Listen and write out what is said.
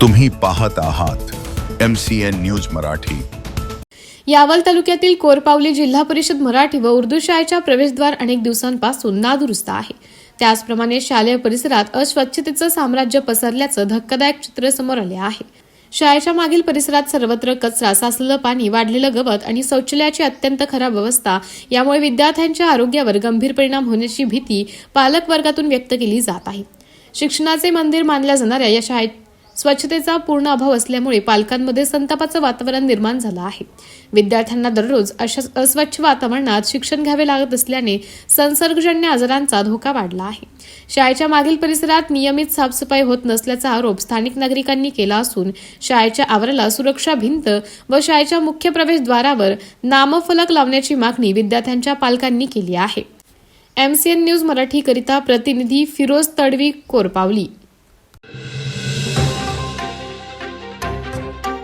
तुम्ही पाहत आहात M C N news Marathi. Yawal तालुक्यातील कोरपावली जिल्हा परिषद मराठी व उर्दू शाळेच्या प्रवेशद्वार अनेक दिवसांपासून नादुरुस्त आहे. त्याचप्रमाणे शालेय परिसरात अस्वच्छतेचं साम्राज्य पसरल्याचं धक्कादायक चित्र समोर आले आहे. शाळेच्या मागील परिसरात सर्वत्र कचरा साचलेलं पाणी वाढलेलं गवत आणि शौचालयाची अत्यंत खराब अवस्था यामुळे विद्यार्थ्यांच्या आरोग्यावर गंभीर परिणाम होण्याची भीती पालक वर्गातून व्यक्त केली जात आहे. शिक्षणाचे मंदिर मानल्या जाणाऱ्या या शाळेत स्वच्छतेचा पूर्ण अभाव असल्यामुळे पालकांमध्ये संतापाचं वातावरण निर्माण झालं आहे. विद्यार्थ्यांना दररोज अशा अस्वच्छ वातावरणात शिक्षण घ्यावे लागत असल्याने संसर्गजन्य आजारांचा धोका वाढला आहे. शाळेच्या मागील परिसरात नियमित साफसफाई होत नसल्याचा आरोप स्थानिक नागरिकांनी केला असून शाळेच्या आवाराला सुरक्षा भिंत व शाळेच्या मुख्य प्रवेशद्वारावर नामफलक लावण्याची मागणी विद्यार्थ्यांच्या पालकांनी केली आहे. एमसीएन न्यूज मराठीकरिता प्रतिनिधी फिरोज तडवी कोरपावली.